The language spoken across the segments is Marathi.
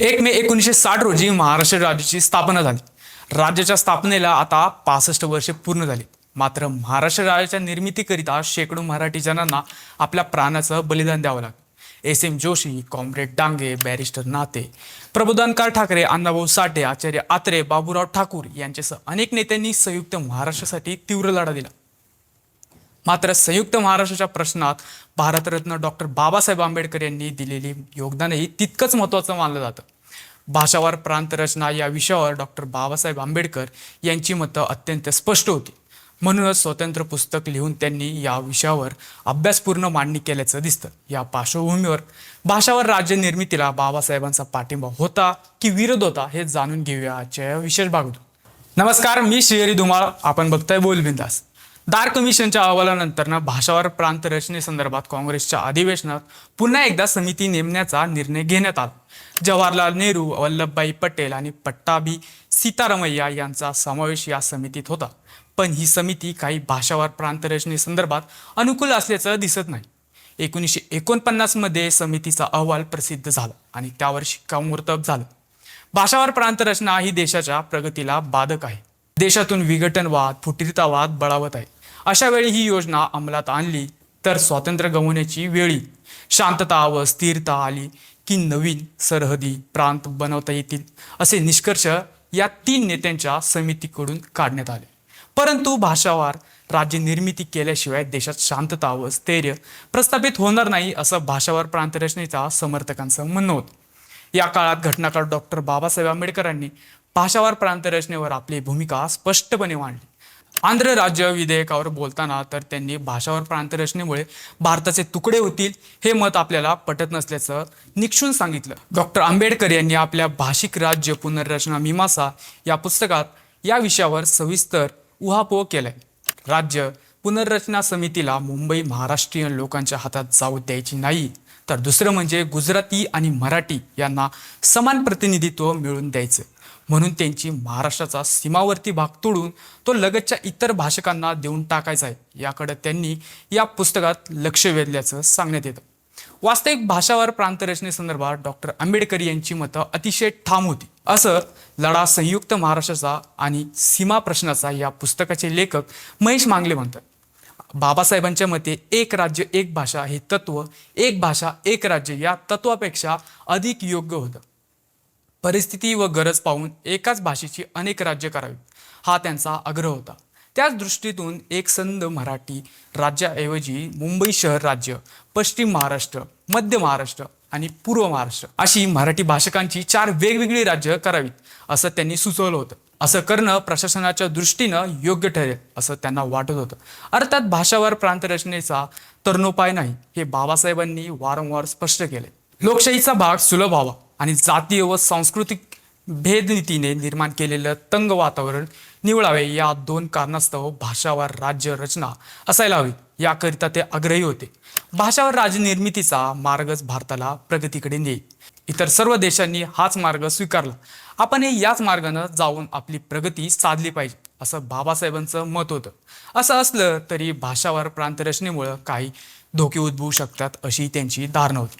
एक मे एकोणीसशे साठ रोजी महाराष्ट्र राज्याची स्थापना झाली. राज्याच्या स्थापनेला आता पासष्ट वर्षे पूर्ण झाली. मात्र महाराष्ट्र राज्याच्या निर्मितीकरिता शेकडो मराठी जणांना आपल्या प्राणाचं बलिदान द्यावं लागलं. S M Joshi comrade Dange barrister नाते प्रबोधनकार ठाकरे अण्णाभाऊ साठे आचार्य आत्रे बाबूराव ठाकूर यांच्यासह अनेक नेत्यांनी संयुक्त महाराष्ट्रासाठी तीव्र लढा दिला. मात्र संयुक्त महाराष्ट्राच्या प्रश्नात भारतरत्न डॉक्टर बाबासाहेब आंबेडकर यांनी दिलेली योगदानही तितकंच महत्त्वाचं मानलं जातं. भाषावार प्रांतरचना या विषयावर डॉक्टर बाबासाहेब आंबेडकर यांची मतं अत्यंत स्पष्ट होती. म्हणूनच स्वतंत्र पुस्तक लिहून त्यांनी या विषयावर अभ्यासपूर्ण मांडणी केल्याचं दिसतं. या पार्श्वभूमीवर भाषावर राज्य निर्मितीला बाबासाहेबांचा पाठिंबा होता की विरोध होता हे जाणून घेऊया आजच्या विशेष भागातून. नमस्कार मी श्रीहरी धुमाळ. आपण बघताय बोलबिंदास. दार कमिशनच्या अहवालानंतर ना भाषावार प्रांत रचनेसंदर्भात काँग्रेसच्या अधिवेशनात पुन्हा एकदा समिती नेमण्याचा निर्णय घेण्यात आला. जवाहरलाल नेहरू वल्लभभाई पटेल आणि पट्टाभी सीतारामय्या यांचा समावेश या समितीत होता. पण ही समिती काही भाषावर प्रांत रचनेसंदर्भात अनुकूल असल्याचं दिसत नाही. एकोणीसशे एकोणपन्नासमध्ये समितीचा अहवाल प्रसिद्ध झाला आणि त्यावर शिक्कामोर्तब झालं. भाषावर प्रांत रचना ही देशाच्या प्रगतीला बाधक आहे. देशातून विघटनवाद फुटीरतावाद बळावत आहे. अशा वेळी ही योजना अंमलात आणली तर स्वातंत्र्य गमवण्याची वेळी. शांतता व स्थिरता आली की नवीन सरहदी प्रांत बनवता येतील असे निष्कर्ष या तीन नेत्यांच्या समितीकडून काढण्यात आले. परंतु भाषावार राज्य निर्मिती केल्याशिवाय देशात शांतता व स्थैर्य प्रस्थापित होणार नाही असं भाषावार प्रांतरचनेच्या समर्थकांचं म्हणणं होतं. या काळात घटनाकार डॉक्टर बाबासाहेब आंबेडकरांनी भाषावार प्रांतरचनेवर आपली भूमिका स्पष्टपणे मांडली. आंध्र राज्य विधेयकावर बोलताना तर त्यांनी भाषावर प्रांतरचनेमुळे भारताचे तुकडे होतील हे मत आपल्याला पटत नसल्याचं निक्षून सांगितलं. डॉक्टर आंबेडकर यांनी आपल्या भाषिक राज्य पुनर्रचना मीमांसा या पुस्तकात या विषयावर सविस्तर उहापोह केलाय. राज्य पुनर्रचना समितीला मुंबई महाराष्ट्रीयन लोकांच्या हातात जाऊ द्यायची नाही तर दुसरं म्हणजे गुजराती आणि मराठी यांना समान प्रतिनिधित्व मिळवून द्यायचं. म्हणून त्यांची महाराष्ट्राचा सीमावर्ती भाग तोडून तो लगतच्या इतर भाषकांना देऊन टाकायचा आहे. याकडे त्यांनी या पुस्तकात लक्ष वेधल्याचं सांगण्यात येतं. वास्तविक भाषावर प्रांतरचनेसंदर्भात डॉक्टर आंबेडकर यांची मतं अतिशय ठाम होती. असं लढा संयुक्त महाराष्ट्राचा आणि सीमा प्रश्नाचा या पुस्तकाचे लेखक महेश मांगले म्हणतात. बाबासाहेबांच्या मते एक राज्य एक भाषा हे तत्व एक भाषा एक राज्य या तत्वापेक्षा अधिक योग्य होतं. परिस्थिती व गरज पाहून एकाच भाषेची अनेक राज्य करावी हा त्यांचा आग्रह होता. त्याच दृष्टीतून एक संद मराठी राज्याऐवजी मुंबई शहर राज्य पश्चिम महाराष्ट्र मध्य महाराष्ट्र आणि पूर्व महाराष्ट्र अशी मराठी भाषकांची चार वेगवेगळी राज्य करावीत असं त्यांनी सुचवलं होतं. असं करणं प्रशासनाच्या दृष्टीनं योग्य ठरेल असं त्यांना वाटत होतं. अर्थात भाषावार प्रांतरचनेचा तरणोपाय नाही हे बाबासाहेबांनी वारंवार स्पष्ट केले. लोकशाहीचा भाग सुलभ व्हावा आणि जातीय व सांस्कृतिक भेदनीतीने निर्माण केलेलं तंग वातावरण निवडावे या दोन कारणास्तव भाषावर राज्य रचना असायला हवी. याकरिता ते आग्रही होते. भाषावर राजनिर्मितीचा मार्गच भारताला प्रगतीकडे नेईल. इतर सर्व देशांनी हाच मार्ग स्वीकारला. आपण हे याच मार्गानं जाऊन आपली प्रगती साधली पाहिजे असं बाबासाहेबांचं मत होतं. असं असलं तरी भाषावर प्रांतरचनेमुळं काही धोके उद्भवू शकतात अशी त्यांची धारणा होती.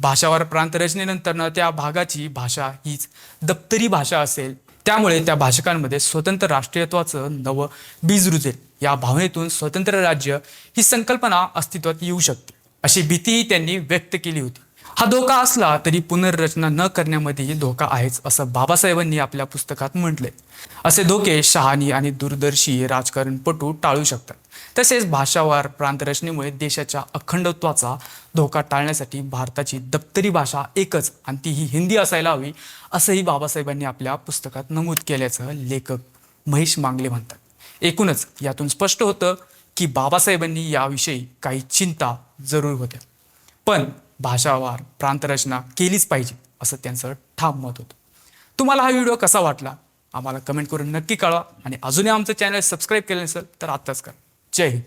भाषावर प्रांतरचनेनंतरनं त्या भागाची भाषा हीच दप्तरी भाषा असेल त्यामुळे त्या भाषकांमध्ये स्वतंत्र राष्ट्रीयत्वाचं नवं बीज रुजेल. या भावनेतून स्वतंत्र राज्य ही संकल्पना अस्तित्वात येऊ शकते अशी भीतीही त्यांनी व्यक्त केली होती. हा धोका असला तरी पुनर्रचना न करण्यामध्येही धोका आहेच असं बाबासाहेबांनी आपल्या पुस्तकात म्हटलंय. असे धोके शहाणी आणि दूरदर्शी राजकारणपटू टाळू शकतात. तसेच भाषावार प्रांतरचनेमुळे देशाच्या अखंडत्वाचा धोका टाळण्यासाठी भारताची दप्तरी भाषा एकच आणि ती ही हिंदी असायला हवी असंही बाबासाहेबांनी आपल्या पुस्तकात नमूद केल्याचं लेखक महेश मांगले म्हणतात. एकूणच यातून स्पष्ट होतं की बाबासाहेबांनी याविषयी काही चिंता जरूर होत्या. पण भाषावार प्रांतरचना केलीच पाहिजे असं त्यांचं ठाम मत होतं. तुम्हाला हा व्हिडिओ कसा वाटला? आम्हाला कमेंट करून नक्की कळवा आणि अजूनही आमचं चॅनल सबस्क्राईब केलं नसेल तर आत्ताच करा. जय हिंद